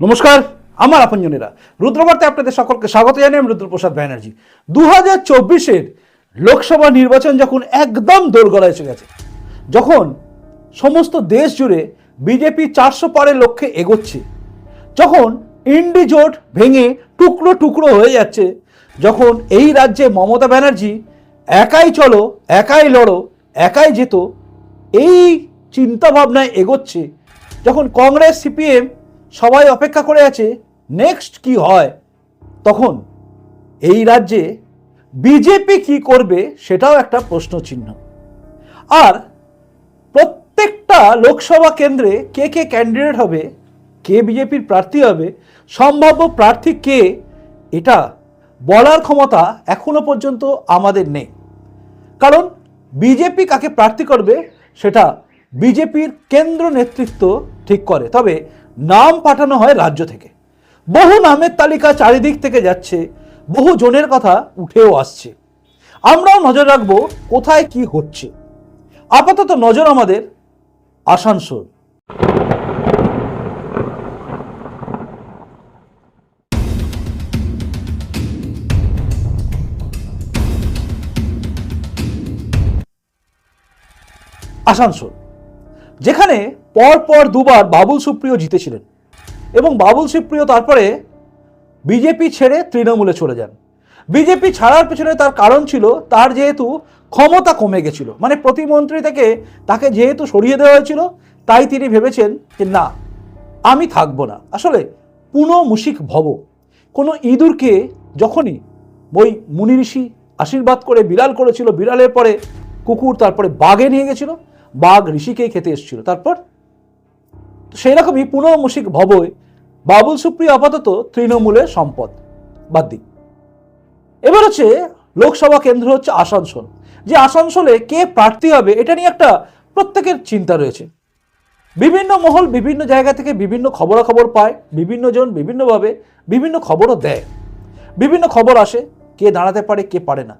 নমস্কার, আমার আপনজনেরা। রুদ্রবার্তে আপনাদের সকলকে স্বাগত জানাই আমি রুদ্রপ্রসাদ ব্যানার্জি। দু হাজার চব্বিশের লোকসভা নির্বাচন যখন একদম দোরগড়া এসে গেছে, যখন সমস্ত দেশ জুড়ে বিজেপি চারশো পারের লক্ষ্যে এগোচ্ছে, যখন ইন্ডি জোট ভেঙে টুকরো টুকরো হয়ে যাচ্ছে, যখন এই রাজ্যে মমতা ব্যানার্জি একাই চলো, একাই লড়ো, একাই যেত এই চিন্তাভাবনায় এগোচ্ছে, যখন কংগ্রেস, সিপিএম সবাই অপেক্ষা করে আছে নেক্সট কি হয়। তখন এই রাজ্যে বিজেপি কি করবে সেটাও একটা প্রশ্ন চিহ্ন আর প্রত্যেকটা লোকসভা কেন্দ্রে কে কে ক্যান্ডিডেট হবে, কে বিজেপির প্রার্থী হবে, সম্ভাব্য প্রার্থী কে, এটা বলার ক্ষমতা এখনও পর্যন্ত আমাদের নেই। কারণ বিজেপি কাকে প্রার্থী করবে সেটা বিজেপির কেন্দ্র নেতৃত্ব ঠিক করে। তবে নাম পাঠানো হয় রাজ্য থেকে। বহু নামের তালিকা চারিদিক থেকে যাচ্ছে, বহু জনের কথা উঠেও আসছে। আমরাও নজর রাখব কোথায় কি হচ্ছে। আপাতত নজর আমাদের আসানসোল। আসানসোল, যেখানে পর পর দুবার বাবুল সুপ্রিয় জিতেছিলেন। এবং বাবুল সুপ্রিয় তারপরে বিজেপি ছেড়ে তৃণমূলে চলে যান। বিজেপি ছাড়ার পেছনে তার কারণ ছিল, তার যেহেতু ক্ষমতা কমে গেছিল। মানে প্রতিমন্ত্রী থেকে তাকে যেহেতু সরিয়ে দেওয়া হয়েছিল, তাই তিনি ভেবেছেন যে, না, আমি থাকব না। আসলে পুনঃ মুশিক ভব, কোনো ইঁদুরকে যখনই ওই মুনি ঋষি আশীর্বাদ করে বিড়াল করেছিল, বিড়ালের পরে কুকুর তারপরে বাঘে নিয়ে গেছিল, বাঘ ঋষিকেই খেতে এসেছিল। তারপর সেই রকমই পুনঃমুশিক ভবয় বাবুল সুপ্রিয় আপাতত তৃণমূলের সম্পদ। বাদ দিই। এবার হচ্ছে লোকসভা কেন্দ্র হচ্ছে আসানসোল। যে আসানসোলে কে প্রার্থী হবে এটা নিয়ে একটা প্রত্যেকের চিন্তা রয়েছে। বিভিন্ন মহল বিভিন্ন জায়গা থেকে বিভিন্ন খবরাখবর পায়, বিভিন্ন জন বিভিন্নভাবে বিভিন্ন খবরও দেয়। বিভিন্ন খবর আসে, কে দাঁড়াতে পারে, কে পারে না।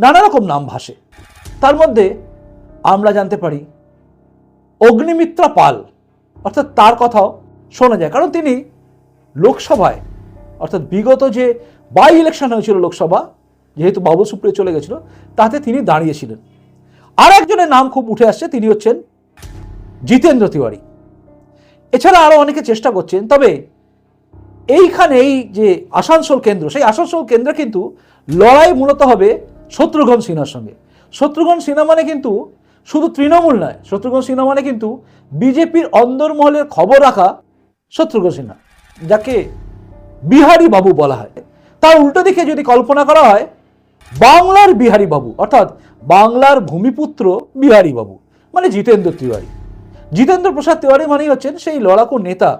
নানা রকম নাম ভাসে। তার মধ্যে আমরা জানতে পারি, অগ্নিমিত্রা পাল। অর্থাৎ তার কথাও শোনা যায়। কারণ তিনি লোকসভায়, অর্থাৎ বিগত যে বাই ইলেকশন হয়েছিল লোকসভা, যেহেতু বাবুল সুপ্রিয় চলে গেছিল, তাতে তিনি দাঁড়িয়েছিলেন। আর একজনের নাম খুব উঠে আসছে, তিনি হচ্ছেন জিতেন্দ্র তিওয়ারি। এছাড়া আরও অনেকে চেষ্টা করছেন, তবে এইখানে এই যে আসানসোল কেন্দ্র, সেই আসানসোল কেন্দ্র কিন্তু লড়াই মূলত হবে শত্রুঘ্ন সিনহার সঙ্গে। শত্রুঘ্ন সিনহা মানে কিন্তু শুধু তৃণমূল নয়, শত্রুঘ্ন সিনহা মানে কিন্তু বিজেপির অন্দরমহলের খবর রাখা শত্রুঘ্ন সিনহা, যাকে বিহারী বাবু বলা হয়। তার উল্টো দিকে যদি কল্পনা করা হয়, বাংলার বিহারী বাবু, অর্থাৎ বাংলার ভূমিপুত্র বিহারী বাবু মানে জিতেন্দ্র তিওয়ারি। জিতেন্দ্র প্রসাদ তিওয়ারি মানেই হচ্ছেন সেই লড়াকু নেতা,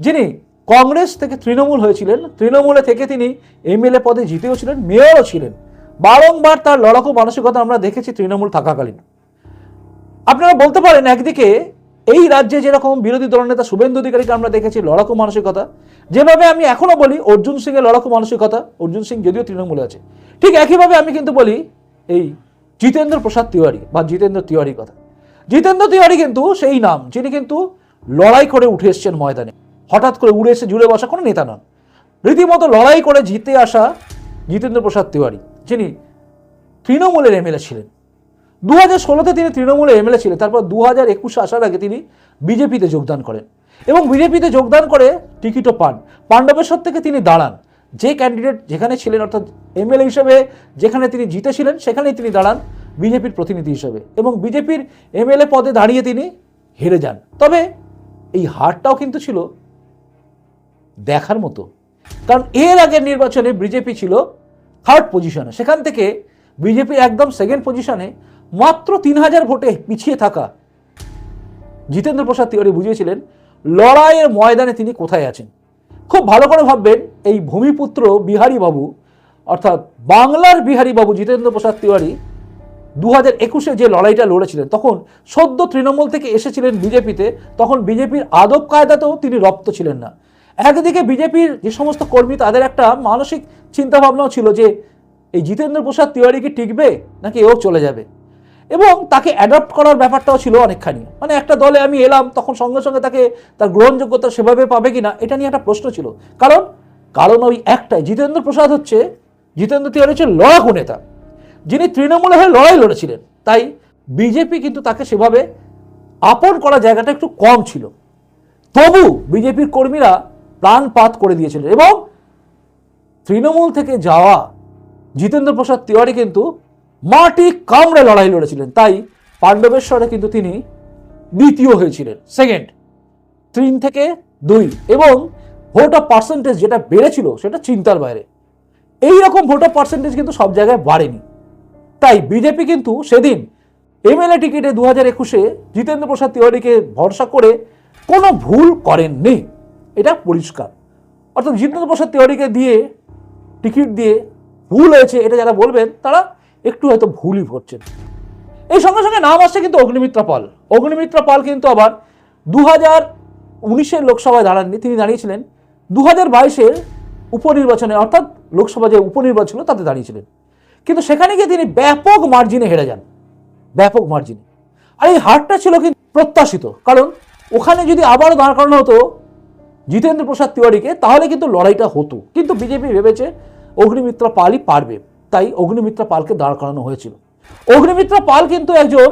যিনি কংগ্রেস থেকে তৃণমূল হয়েছিলেন। তৃণমূলে থেকে তিনি এমএলএ পদে জিতেও ছিলেন, মেয়রও ছিলেন। বারংবার তার লড়াকু মানসিকতা আমরা দেখেছি তৃণমূল থাকাকালীন। আপনারা বলতে পারেন একদিকে এই রাজ্যে যেরকম বিরোধী দলনেতা শুভেন্দু অধিকারীকে আমরা দেখেছি লড়াকু মানসিকতা, যেভাবে আমি এখনও বলি অর্জুন সিং এর লড়াকু মানসিকতা, অর্জুন সিং যদিও তৃণমূলে আছে, ঠিক একইভাবে আমি কিন্তু বলি এই জিতেন্দ্র প্রসাদ তিওয়ারি বা জিতেন্দ্র তিওয়ারির কথা। জিতেন্দ্র তিওয়ারি কিন্তু সেই নাম, যিনি কিন্তু লড়াই করে উঠে এসছেন ময়দানে। হঠাৎ করে উড়ে এসে জুড়ে বসা কোনো নেতা নন। রীতিমতো লড়াই করে জিতে আসা জিতেন্দ্র প্রসাদ তিওয়ারি, যিনি তৃণমূলের এমএলএ ছিলেন। দু হাজার ষোলোতে তিনি তৃণমূলে এমএলএ ছিলেন, তারপর দু হাজার একুশে আসার আগে তিনি বিজেপিতে যোগদান করেন। এবং বিজেপিতে যোগদান করে টিকিটও পান। পাণ্ডবেশ্বর থেকে তিনি দাঁড়ান। যে ক্যান্ডিডেট যেখানে ছিলেন, অর্থাৎ এমএলএ হিসেবে যেখানে তিনি জিতেছিলেন, সেখানেই তিনি দাঁড়ান বিজেপির প্রতিনিধি হিসেবে। এবং বিজেপির এমএলএ পদে দাঁড়িয়ে তিনি হেরে যান। তবে এই হারটাও কিন্তু ছিল দেখার মতো। কারণ এর আগের নির্বাচনে বিজেপি ছিল থার্ড পজিশনে সেখান থেকে বিজেপি একদম সেকেন্ড পজিশনে মাত্র তিন হাজার ভোটে পিছিয়ে থাকা। জিতেন্দ্র প্রসাদ তিওয়ারি বুঝিয়েছিলেন, লড়াইয়ের ময়দানে তিনি কোথায় আছেন? খুব ভালো করে ভাববেন, এই ভূমিপুত্র বিহারী বাবু অর্থাৎ বাংলার বিহারী বাবু জিতেন্দ্র প্রসাদ তিওয়ারি দু হাজার একুশে যে লড়াইটা লড়েছিলেন, তখন সদ্য তৃণমূল থেকে এসেছিলেন বিজেপিতে, তখন বিজেপির আদব কায়দাতেও তিনি রপ্ত ছিলেন না। একদিকে বিজেপির যে সমস্ত কর্মী, তাদের একটা মানসিক চিন্তাভাবনাও ছিল যে, এই জিতেন্দ্র প্রসাদ তিওয়ারি কি টিকবে, নাকি এও চলে যাবে? এবং তাকে অ্যাডপ্ট করার ব্যাপারটাও ছিল অনেকখানি। মানে একটা দলে আমি এলাম, তখন সঙ্গে সঙ্গে তাকে তার গ্রহণযোগ্যতা সেভাবে পাবে কিনা, এটা নিয়ে একটা প্রশ্ন ছিল। কারণ কারণ ওই একটাই, জিতেন্দ্র প্রসাদ হচ্ছে, জিতেন্দ্র তিওয়ারি হচ্ছে লড়াকু নেতা। যিনি তৃণমূলে হয়ে লড়াই লড়েছিলেন, তাই বিজেপি কিন্তু তাকে সেভাবে আপন করা জায়গাটা একটু কম ছিল। তবু বিজেপির কর্মীরা প্রাণপাত করে দিয়েছিলেন এবং তৃণমূল থেকে যাওয়া জিতেন্দ্র প্রসাদ তিওয়ারি কিন্তু মাটি কামড়ে লড়াই লড়েছিলেন। তাই পাণ্ডবেশ্বরে কিন্তু তিনি দ্বিতীয় হয়েছিলেন। সেকেন্ড তিন থেকে দুই এবং ভোট অফ পার্সেন্টেজ যেটা বেড়েছিল সেটা চিন্তার বাইরে। এই রকম ভোট অফ পার্সেন্টেজ কিন্তু সব জায়গায় বাড়েনি। তাই বিজেপি কিন্তু সেদিন এমএলএ টিকিটে দু হাজার একুশে জিতেন্দ্র প্রসাদ তিওয়ারিকে ভরসা করে কোনো ভুল করেননি। এটা পরিষ্কার। অর্থাৎ জিতেন্দ্র প্রসাদ তিওয়ারিকে দিয়ে টিকিট দিয়ে ভুল হয়েছে এটা যারা বলবেন, তারা একটু হয়তো ভুলই ভরছেন এই সঙ্গে সঙ্গে নাম আসছে কিন্তু অগ্নিমিত্রা পাল। অগ্নিমিত্রা পাল কিন্তু আবার দু হাজার উনিশের লোকসভায় দাঁড়াননি। তিনি দাঁড়িয়েছিলেন দু হাজার বাইশের উপনির্বাচনে, অর্থাৎ লোকসভা যে উপনির্বাচন তাতে দাঁড়িয়েছিলেন। কিন্তু সেখানে গিয়ে তিনি ব্যাপক মার্জিনে হেরে যান। ব্যাপক মার্জিনে আর এই হারটা ছিল কিন্তু প্রত্যাশিত। কারণ ওখানে যদি আবারও দাঁড় করানো হতো জিতেন্দ্র প্রসাদ তিওয়ারিকে, তাহলে কিন্তু লড়াইটা হতো। কিন্তু বিজেপি ভেবেছে অগ্নিমিত্রা পালই পারবে। তাই অগ্নিমিত্রা পালকে দাঁড় করানো হয়েছিল। অগ্নিমিত্রা পাল কিন্তু একজন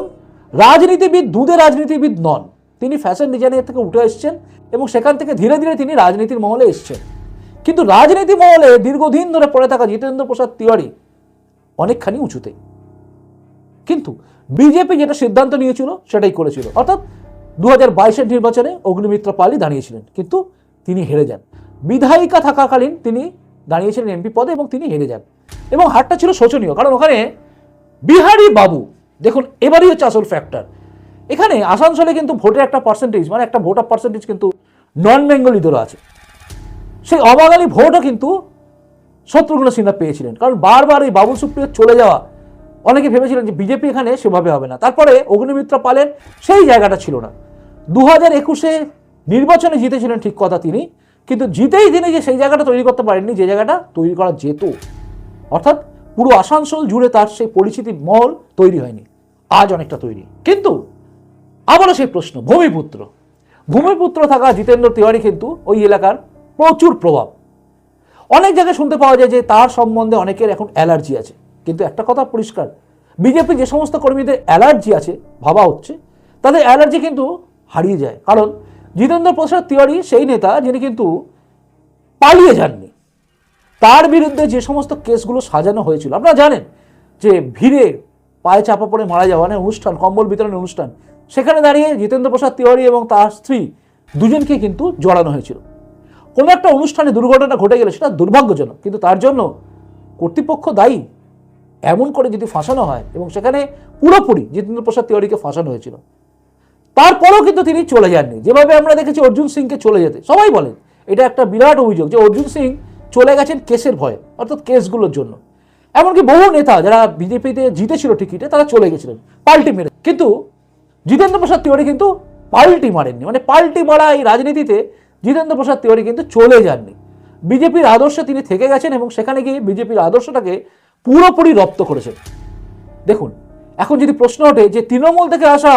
রাজনীতিবিদ, দুধে রাজনীতিবিদ নন। তিনি ফ্যাশন ডিজাইনের থেকে উঠে এসেছেন এবং সেখান থেকে ধীরে ধীরে তিনি রাজনীতির মহলে এসেছেন। কিন্তু রাজনীতি মহলে দীর্ঘদিন ধরে পড়ে থাকা জিতেন্দ্র প্রসাদ তিওয়ারি অনেকখানি উঁচুতে কিন্তু বিজেপি যেটা সিদ্ধান্ত নিয়েছিল, সেটাই করেছিল। অর্থাৎ দু হাজার বাইশের নির্বাচনে অগ্নিমিত্র পালই দাঁড়িয়েছিলেন। কিন্তু তিনি হেরে যান। বিধায়িকা থাকাকালীন তিনি দাঁড়িয়েছিলেন এমপি পদে এবং তিনি হেরে যান। এবং হারটা ছিল শোচনীয়। কারণ ওখানে বিহারি বাবু, দেখুন, এবারই হচ্ছে আসল ফ্যাক্টর এখানে আসানসোলে কিন্তু ভোটের একটা পার্সেন্টেজ মানে একটা ভোট অফ পার্সেন্টেজ কিন্তু নন বেঙ্গলিদেরও আছে। সেই অবাঙালি ভোটও কিন্তু শত্রুঘ্ন সিনহা পেয়েছিলেন। কারণ বারবার এই বাবুল সুপ্রিয় চলে যাওয়া, অনেকে ভেবেছিলেন যে বিজেপি এখানে সেভাবে হবে না। তারপরে অগ্নিমিত্র পালেন, সেই জায়গাটা ছিল না। দু হাজার একুশে নির্বাচনে জিতেছিলেন ঠিক কথা তিনি, কিন্তু জিতেই তিনি যে সেই জায়গাটা তৈরি করতে পারেননি, যে জায়গাটা তৈরি করা যেত। অর্থাৎ পুরো আসানসোল জুড়ে তার সেই পরিচিতি মহল তৈরি হয়নি। আজ অনেকটা তৈরি। কিন্তু আবারও সেই প্রশ্ন, ভূমিপুত্র। ভূমিপুত্র থাকা জিতেন্দ্র তিওয়ারি কিন্তু ওই এলাকার প্রচুর প্রভাব। অনেক জায়গায় শুনতে পাওয়া যায় যে তার সম্বন্ধে অনেকের এখন অ্যালার্জি আছে। কিন্তু একটা কথা পরিষ্কার, বিজেপি যে সমস্ত কর্মীদের অ্যালার্জি আছে, ভাবা হচ্ছে, তাদের অ্যালার্জি কিন্তু হারিয়ে যায়। কারণ জিতেন্দ্র প্রসাদ তিওয়ারি সেই নেতা যিনি কিন্তু পালিয়ে যাননি। তার বিরুদ্ধে যে সমস্ত কেসগুলো সাজানো হয়েছিল, আপনারা জানেন যে ভিড়ে পায়ে চাপা পড়ে মারা যাওয়া মানে অনুষ্ঠান, কম্বল বিতরণের অনুষ্ঠান, সেখানে দাঁড়িয়ে জিতেন্দ্র প্রসাদ তিওয়ারি এবং তার স্ত্রী দুজনকে কিন্তু জড়ানো হয়েছিল। কোনো একটা অনুষ্ঠানে দুর্ঘটনা ঘটে গেলে সেটা দুর্ভাগ্যজনক, কিন্তু তার জন্য কর্তৃপক্ষ দায়ী এমন করে যদি ফাঁসানো হয় এবং সেখানে পুরোপুরি জিতেন্দ্র প্রসাদ তিওয়ারিকে ফাঁসানো হয়েছিল, তারপরেও কিন্তু তিনি চলে যাননি। যেভাবে আমরা দেখেছি অর্জুন সিংকে চলে যেতে, সবাই বলেন, এটা একটা বিরাট অভিযোগ যে অর্জুন সিং চলে গেছেন কেসের ভয়ে, অর্থাৎ কেসগুলোর জন্য। এমনকি বহু নেতা যারা বিজেপিতে জিতেছিল টিকিটে, তারা চলে গেছিলেন, পাল্টি মেরে। কিন্তু জিতেন্দ্র প্রসাদ তিওয়ারি কিন্তু পাল্টি মারেননি। মানে পাল্টি মারা এই রাজনীতিতে জিতেন্দ্র প্রসাদ তিওয়ারি কিন্তু চলে যাননি। বিজেপির আদর্শে তিনি থেকে গেছেন এবং সেখানে গিয়ে বিজেপির আদর্শটাকে পুরোপুরি রপ্ত করেছেন। দেখুন, এখন যদি প্রশ্ন ওঠে যে তৃণমূল থেকে আসা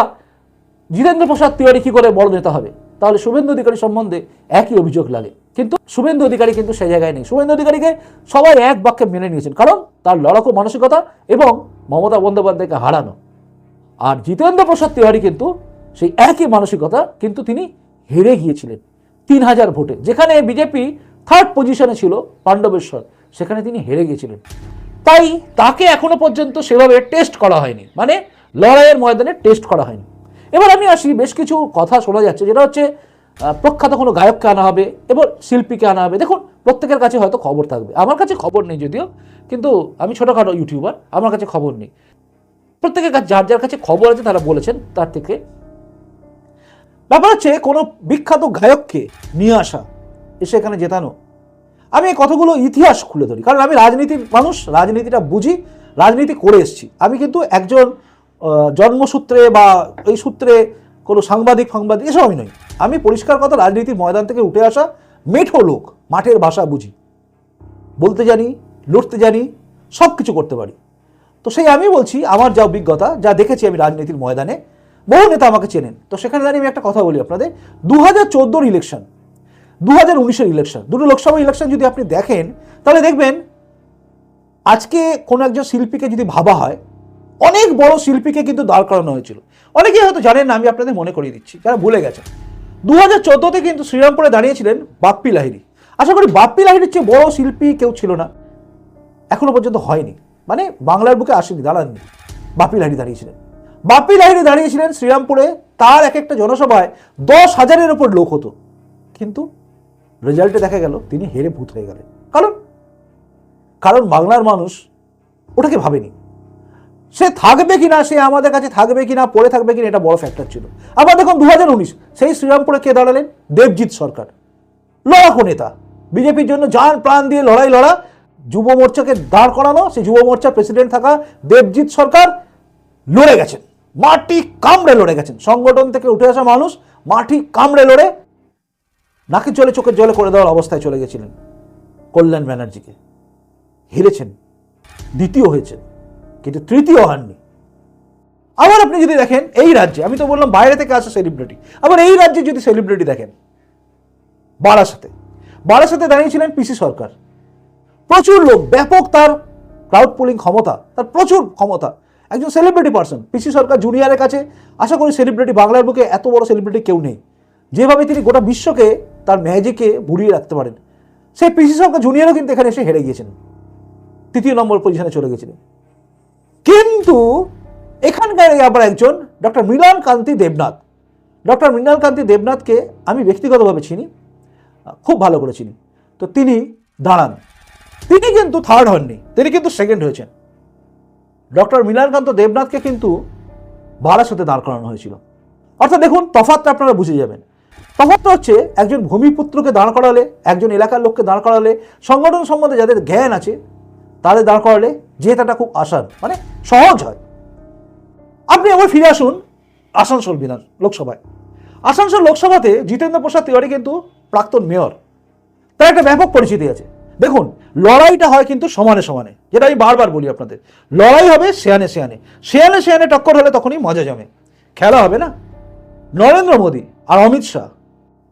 জিতেন্দ্র প্রসাদ তিওয়ারি কি করে বড় নেতা হবে? তাহলে শুভেন্দু অধিকারী সম্বন্ধে একই অভিযোগ লাগে কিন্তু শুভেন্দু অধিকারী কিন্তু সেই জায়গায় নেই। শুভেন্দু অধিকারীকে সবাই এক বাক্যে মেনে নিয়েছেন। কারণ তার লড়াকু মানসিকতা এবং মমতা বন্দ্যোপাধ্যায়কে হারানো। আর জিতেন্দ্র প্রসাদ তিওয়ারি কিন্তু সেই একই মানসিকতা কিন্তু তিনি হেরে গিয়েছিলেন তিন হাজার ভোটে। যেখানে বিজেপি থার্ড পজিশনে ছিল পাণ্ডবেশ্বর, সেখানে তিনি হেরে গিয়েছিলেন। তাই তাকে এখনও পর্যন্ত সেভাবে টেস্ট করা হয়নি। মানে লড়াইয়ের ময়দানে টেস্ট করা হয়নি। এবার আমি আসি, বেশ কিছু কথা শোনা যাচ্ছে, যেটা হচ্ছে প্রখ্যাত কোনো গায়ককে আনা হবে, এবার শিল্পীকে আনা হবে। দেখুন, প্রত্যেকের কাছে হয়তো খবর থাকবে। আমার কাছে খবর নেই যদিও, কিন্তু আমি ছোটোখাটো ইউটিউবার, আমার কাছে খবর নেই। প্রত্যেকের কাছে, যার যার কাছে খবর আছে, তারা বলেছেন, তার থেকে। ব্যাপার হচ্ছে, কোনো বিখ্যাত গায়ককে নিয়ে আসা, এসে এখানে জেতানো, আমি এই কথাগুলো ইতিহাস খুলে ধরি। কারণ আমি রাজনীতির মানুষ, রাজনীতিটা বুঝি, রাজনীতি করে এসেছি। আমি কিন্তু একজন জন্মসূত্রে বা এই সূত্রে কোনো সাংবাদিক, ফাংবাদিক, এসব আমি নই। আমি পরিষ্কার কথা রাজনীতির ময়দান থেকে উঠে আসা মেঠো লোক, মাঠের ভাষা বুঝি। বলতে জানি, লড়তে জানি, সব কিছু করতে পারি। তো সেই আমি বলছি, আমার যা অভিজ্ঞতা, যা দেখেছি আমি রাজনীতির ময়দানে, বহু নেতা আমাকে চেনেন। তো সেখানে দাঁড়িয়ে আমি একটা কথা বলি আপনাদের। দু হাজার চোদ্দোর ইলেকশন দু হাজার উনিশের ইলেকশন দুটো লোকসভা ইলেকশন যদি আপনি দেখেন, তাহলে দেখবেন, আজকে কোনো একজন শিল্পীকে যদি ভাবা হয় অনেক বড় শিল্পীকে কিন্তু দাঁড় করানো হয়েছিল। অনেকেই হয়তো জানেন না, আমি আপনাদের মনে করিয়ে দিচ্ছি, যারা ভুলে গেছেন। দু হাজার চোদ্দোতে কিন্তু শ্রীরামপুরে দাঁড়িয়েছিলেন বাপ্পি লাহিড়ী। আশা করি বাপ্পি লাহিড়ির চেয়ে বড় শিল্পী কেউ ছিল না। এখনও পর্যন্ত হয়নি। মানে বাংলার বুকে আসেনি, দাঁড়াননি। বাপ্পি লাহিড়ী দাঁড়িয়েছিলেন। বাপ্পি লাহিড়ী দাঁড়িয়েছিলেন শ্রীরামপুরে, তার এক একটা জনসভায় দশ হাজারের ওপর লোক হতো। কিন্তু রেজাল্টে দেখা গেল, তিনি হেরে ভূত হয়ে গেলেন। কারণ? কারণ বাংলার মানুষ ওটাকে ভাবেনি। সে থাকবে কিনা, সে আমাদের কাছে থাকবে কিনা, পড়ে থাকবে কিনা, এটা বড় ফ্যাক্টর ছিল। আবার দেখুন দু হাজার উনিশ, সেই শ্রীরামপুরে কে দাঁড়ালেন? দেবজিৎ সরকার। লড়াকো নেতা। বিজেপির জন্য যান প্রাণ দিয়ে লড়াই লড়া, যুব মোর্চাকে দাঁড় করানো, সেই যুব মোর্চার প্রেসিডেন্ট থাকা দেবজিৎ সরকার লড়ে গেছেন। মাটি কামড়ে লড়ে গেছেন। সংগঠন থেকে উঠে আসা মানুষ মাটি কামড়ে লড়ে নাকের জলে চোখের জলে করে দেওয়ার অবস্থায় চলে গেছিলেন। কল্যাণ ব্যানার্জিকে। হেরেছেন। দ্বিতীয় হয়েছেন। কিন্তু তৃতীয় হননি। আবার আপনি যদি দেখেন এই রাজ্যে, আমি তো বললাম বাইরে থেকে আসা সেলিব্রিটি আবার এই রাজ্যে যদি সেলিব্রিটি দেখেন, বারাসাতে বারাসাতে দাঁড়িয়েছিলেন পিসি সরকার। প্রচুর লোক, ব্যাপক তার ক্রাউড পুলিং ক্ষমতা, তার প্রচুর ক্ষমতা। একজন সেলিব্রিটি পার্সন পিসি সরকার জুনিয়রের কাছে, আশা করি সেলিব্রিটি বাংলার বুকে এত বড় সেলিব্রিটি কেউ নেই। যেভাবে তিনি গোটা বিশ্বকে তার ম্যাজিকে বুড়িয়ে রাখতে পারেন। সেই পিসি সরকার জুনিয়রও কিন্তু এখানে এসে হেরে গিয়েছেন। তৃতীয় নম্বর পজিশনে চলে গেছিলেন কিন্তু এখানকার আবার একজন ডক্টর মৃণাল কান্তি দেবনাথ। ডক্টর মৃণাল কান্তি দেবনাথকে আমি ব্যক্তিগতভাবে চিনি, খুব ভালো করে চিনি। তো তিনি দাঁড়ান। তিনি কিন্তু থার্ড হননি, তিনি কিন্তু সেকেন্ড হয়েছেন। ডক্টর মৃণালকান্ত দেবনাথকে কিন্তু বারাসাতে দাঁড় করানো হয়েছিল। অর্থাৎ দেখুন তফাতটা আপনারা বুঝে যাবেন। তফাতটা হচ্ছে, একজন ভূমিপুত্রকে দাঁড় করালে, একজন এলাকার লোককে দাঁড় করালে, সংগঠন সম্বন্ধে যাদের জ্ঞান আছে, তাদের দাঁড় করালে জেতাটা খুব আসান মানে সহজ হয়। আপনি আবার ফিরে আসুন আসানসোল বিধান লোকসভায়। আসানসোল লোকসভাতে জিতেন্দ্র প্রসাদ তিওয়ারি কিন্তু প্রাক্তন মেয়র। তার একটা ব্যাপক পরিচিতি আছে। দেখুন, লড়াইটা হয় কিন্তু সমানে সমানে, যেটা আমি বারবার বলি আপনাদের। লড়াই হবে সেয়ানে শেয়ানে শেয়ানে শেয়ানে টক্কর হলে তখনই মজা জমে। খেলা হবে না? নরেন্দ্র মোদী আর অমিত শাহ,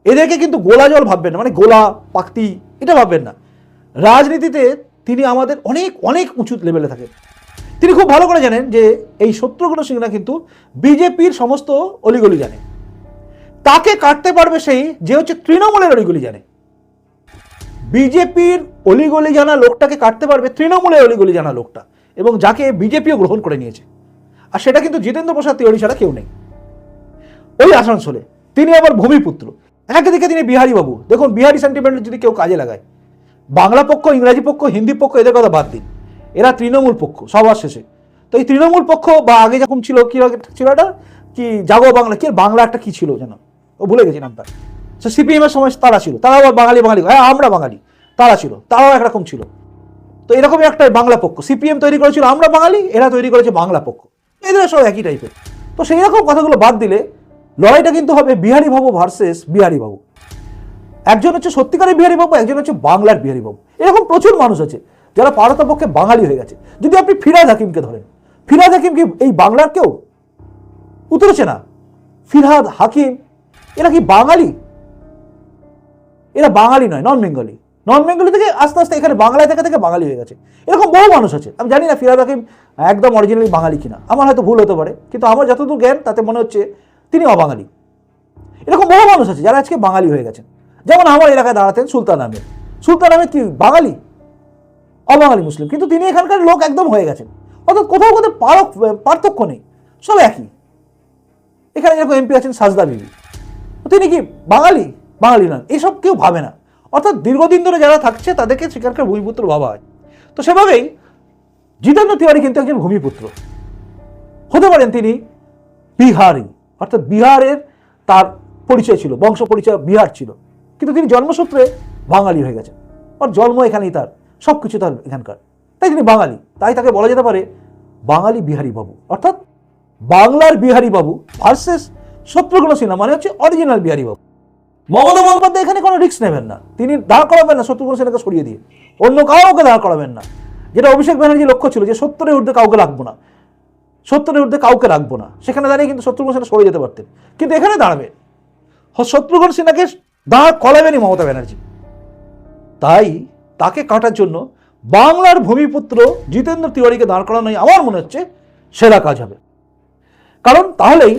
এদেরকে কিন্তু গোলা জল ভাববেন না মানে গোলা পাক্তি এটা ভাববেন না। রাজনীতিতে তিনি আমাদের অনেক অনেক উঁচু লেভেলে থাকেন তিনি খুব ভালো করে জানেন যে এই শত্রুঘ্ন সিংহরা কিন্তু বিজেপির সমস্ত অলিগলি জানে। তাকে কাটতে পারবে সেই যে হচ্ছে তৃণমূলের অলিগলি জানে। বিজেপির অলিগলি জানা লোকটাকে কাটতে পারবে তৃণমূলের অলিগলি জানা লোকটা এবং যাকে বিজেপিও গ্রহণ করে নিয়েছে। আর সেটা কিন্তু জিতেন্দ্র প্রসাদ তিওয়ারি ছাড়া কেউ নেই। ওই আসানসোলে তিনি আবার ভূমিপুত্র। একদিকে তিনি বিহারী বাবু দেখুন বিহারি সেন্টিমেন্ট যদি কেউ কাজে লাগায়। বাংলা পক্ষ, ইংরাজি পক্ষ, হিন্দি পক্ষ, এদের কথা বাদ দিন। এরা তৃণমূল পক্ষ, সবার শেষে। তো এই তৃণমূল পক্ষ বা আগে যখন ছিল, কি ছিল এটা? কি জাগো বাংলা, কি বাংলা একটা কি ছিল যেন? ও ভুলে গেছি নামটা। সে সিপিএম এর সময় তারা ছিল। তারা আবার বাঙালি বাঙালি। হ্যাঁ আমরা বাঙালি। তারা ছিল। তারাও একরকম ছিল। তো এরকমই একটা বাংলা পক্ষ। সিপিএম তৈরি করেছিল আমরা বাঙালি, এরা তৈরি করেছে বাংলা পক্ষ। এদের সব একই টাইপের তো সেই রকম কথাগুলো বাদ দিলে লড়াইটা কিন্তু হবে বিহারী বাবু ভার্সেস বিহারী বাবু একজন হচ্ছে সত্যিকারের বিহারী বাবু, একজন হচ্ছে বাংলার বিহারী বাবু। এরকম প্রচুর মানুষ আছে যারা পারতপক্ষে বাঙালি হয়ে গেছে। যদি আপনি ফিরাজ হাকিমকে ধরেন, ফিরাজ হাকিম কি এই বাংলার কেউ? উতরেছে না। ফিরহাদ হাকিম, এরা কি বাঙালি? এরা বাঙালি নয় নন বেঙ্গলি নন বেঙ্গলি থেকে আস্তে আস্তে এখানে বাংলায় থেকে থেকে বাঙালি হয়ে গেছে। এরকম বহু মানুষ আছে। আমি জানি না ফিরাদ হাকিম একদম অরিজিনালি বাঙালি কিনা। আমার হয়তো ভুল হতে পারে, কিন্তু আমার যতদূর জ্ঞান তাতে মনে হচ্ছে তিনি অবাঙালি। এরকম বহু মানুষ আছে যারা আজকে বাঙালি হয়ে গেছেন। যেমন আমার এলাকায় দাঁড়াতেন সুলতান আহমেদ সুলতান আহমেদ কি বাঙালি? অবাঙালি মুসলিম। কিন্তু তিনি এখানকার লোক একদম হয়ে গেছেন। অর্থাৎ কোথাও কোথাও পারক পার্থক্য নেই। সব একই। এখানে যেরকম এমপি আছেন সাজদা বিবি। তিনি কি বাঙালি? বাঙালি নন। এসব কেউ ভাবে না। অর্থাৎ দীর্ঘদিন ধরে যারা থাকছে, তাদেরকে সেখানকার ভূমিপুত্র ভাবা হয়। তো সেভাবেই জিতেন্দ্র তিওয়ারি কিন্তু একজন ভূমিপুত্র। হতে পারেন তিনি বিহারি। অর্থাৎ বিহারের তার পরিচয় ছিল, বংশ পরিচয় বিহার ছিল। কিন্তু তিনি জন্মসূত্রে বাঙালি হয়ে গেছেন। আর জন্ম এখানেই তার সব কিছু তার এখানকার। তাই তিনি বাঙালি, তাই তাকে বলা যেতে পারে বাঙালি বিহারী বাবু। অর্থাৎ বাংলার বিহারী বাবু ভার্সেস শত্রুঘ্ন সিনহা মানে হচ্ছে অরিজিনাল বিহারী বাবু। মমতা বন্দ্যোপাধ্যায় এখানে কোনো রিস্ক নেবেন না। তিনি দাঁড় করাবেন না শত্রুঘ্ন সিনহাকে সরিয়ে দিয়ে। অন্য কাউকে দাঁড় করাবেন না। যেটা অভিষেক ব্যানার্জি লক্ষ্য ছিল যে সত্তরের ঊর্ধ্বে কাউকে রাখব না। সত্তরের ঊর্ধ্বে কাউকে রাখব না। সেখানে দাঁড়িয়ে কিন্তু শত্রুঘ্ন সিনহা সরে যেতে পারতেন। কিন্তু এখানে দাঁড়াবে। শত্রুঘ্ন সিনহাকে দাঁড় কলাবেনি মমতা ব্যানার্জি। তাই তাকে কাটার জন্য বাংলার ভূমিপুত্র জিতেন্দ্র তিওয়ারিকে দাঁড় করানোই আমার মনে হচ্ছে সেরা কাজ হবে। কারণ তাহলেই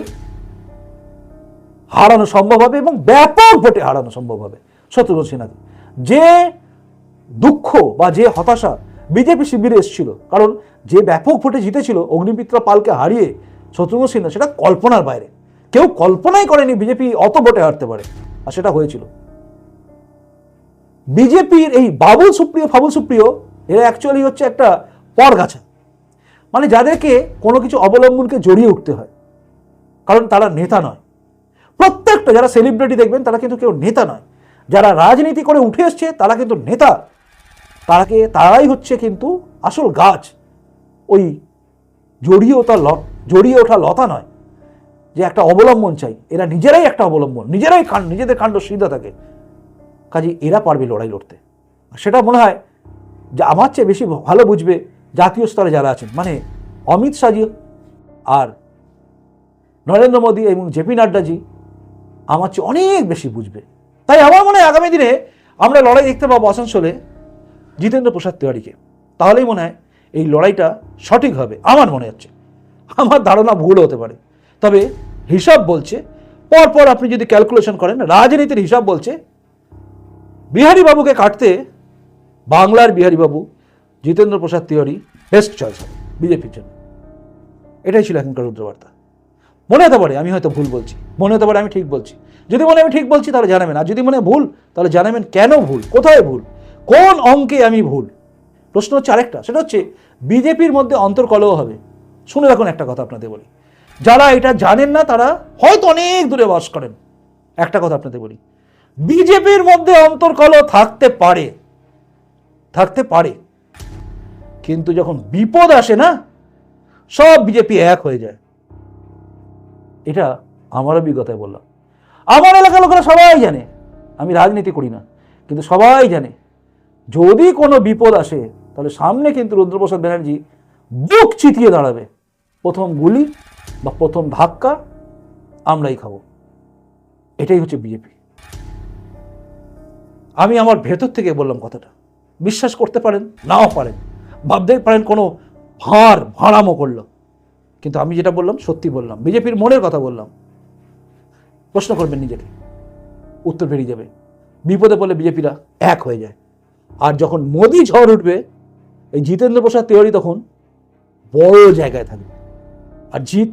হারানো সম্ভব হবে এবং ব্যাপক ভোটে হারানো সম্ভব হবে শত্রুঘ্ন সিনহাকে যে দুঃখ বা যে হতাশা বিজেপি শিবিরে এসেছিল, কারণ যে ব্যাপক ভোটে জিতেছিল অগ্নিমিত্রা পালকে হারিয়ে শত্রুঘ্ন সিনহা সেটা কল্পনার বাইরে। কেউ কল্পনাই করেনি বিজেপি অত ভোটে হারতে পারে। আর সেটা হয়েছিল। বিজেপির এই বাবুল সুপ্রিয়, ফাবুল সুপ্রিয়, এরা অ্যাকচুয়ালি হচ্ছে একটা পরগাছা মানে যাদেরকে কোনো কিছু অবলম্বনকে জড়িয়ে উঠতে হয়, কারণ তারা নেতা নয়। প্রত্যেকটা যারা সেলিব্রিটি দেখবেন, তারা কিন্তু কেউ নেতা নয়। যারা রাজনীতি করে উঠে এসছে, তারা কিন্তু নেতা। তারাকে, তারাই হচ্ছে কিন্তু আসল গাছ। ওই জড়িয়ে ওঠা ল, জড়িয়ে ওঠা লতা নয়। যে একটা অবলম্বন চাই। এরা নিজেরাই একটা অবলম্বন, নিজেরাই কাণ্ড, নিজেদের কাণ্ড সিধা থাকে। কাজে এরা পারবে লড়াই লড়তে। সেটা মনে হয় যে আমার চেয়ে বেশি ভালো বুঝবে জাতীয় স্তরে যারা আছেন। মানে অমিত শাহজি আর নরেন্দ্র মোদী এবং জেপি নাড্ডাজি আমার চেয়ে অনেক বেশি বুঝবে। তাই আমার মনে হয় আগামী দিনে আমরা লড়াই দেখতে পাবো আসানসোলে জিতেন্দ্র প্রসাদ তিওয়ারিকে। তাহলেই মনে হয় এই লড়াইটা সঠিক হবে, আমার মনে হচ্ছে। আমার ধারণা ভুল হতে পারে। তবে হিসাব বলছে, পরপর আপনি যদি ক্যালকুলেশন করেন, রাজনীতির হিসাব বলছে বিহারী বাবুকে কাটতে বাংলার বিহারী বাবু জিতেন্দ্র প্রসাদ তিওয়ারি বেস্ট চয়েস হবে বিজেপির জন্য। এটাই ছিল এখনকার রুদ্রবার্তা। মনে হতে পারে, আমি হয়তো ভুল বলছি। মনে হতে পারে, আমি ঠিক বলছি। যদি মনে আমি ঠিক বলছি, তাহলে জানাবেন। আর যদি মনে ভুল, তাহলে জানাবেন কেন ভুল, কোথায় ভুল, কোন অঙ্কে আমি ভুল। প্রশ্ন হচ্ছে আরেকটা, সেটা হচ্ছে, বিজেপির মধ্যে অন্তর্কলহ হবে। শুনে রাখুন একটা কথা আপনাদের বলি। যারা এটা জানেন না, তারা হয়তো অনেক দূরে বাস করেন। একটা কথা আপনাদের বলি, বিজেপির মধ্যে অন্তর্কলহ থাকতে পারে থাকতে পারে। কিন্তু যখন বিপদ আসে না, সব বিজেপি এক হয়ে যায়। এটা আমার অভিজ্ঞতায় বললাম। আমার এলাকার লোকেরা সবাই জানে, আমি রাজনীতি করি না, কিন্তু সবাই জানে, যদি কোনো বিপদ আসে, তাহলে সামনে কিন্তু রুদ্রপ্রসাদ ব্যানার্জি বুক চিতিয়ে দাঁড়াবে। প্রথম গুলি বা প্রথম ধাক্কা আমরাই খাব। এটাই হচ্ছে বিজেপি আমি আমার ভেতর থেকে বললাম কথাটা। বিশ্বাস করতে পারেন, নাও পারেন। ভাবতে পারেন কোনো ভাঁড় ভাঁড়ামো করল। কিন্তু আমি যেটা বললাম, সত্যি বললাম। বিজেপির মনের কথা বললাম। প্রশ্ন করবেন নিজেকে। উত্তর বেরিয়ে যাবে। বিপদে পড়লে বিজেপিরা এক হয়ে যায়। আর যখন মোদি ঝড় উঠবে, এই জিতেন্দ্র প্রসাদ তিওয়ারি তখন বড় জায়গায় থাকবে। আর জিত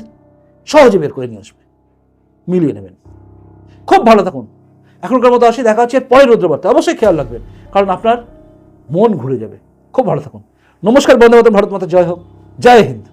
সহজে বের করে নিয়ে আসবে। মিলিয়ে নেবেন। খুব ভালো থাকুন। এখনকার মতো আসি, দেখা হচ্ছে পরের রুদ্রবার্তা অবশ্যই খেয়াল রাখবেন, কারণ আপনার মন ঘুরে যাবে। খুব ভালো থাকুন। নমস্কার বন্ধু ভারত মাতা, জয় হোক। জয় হিন্দ।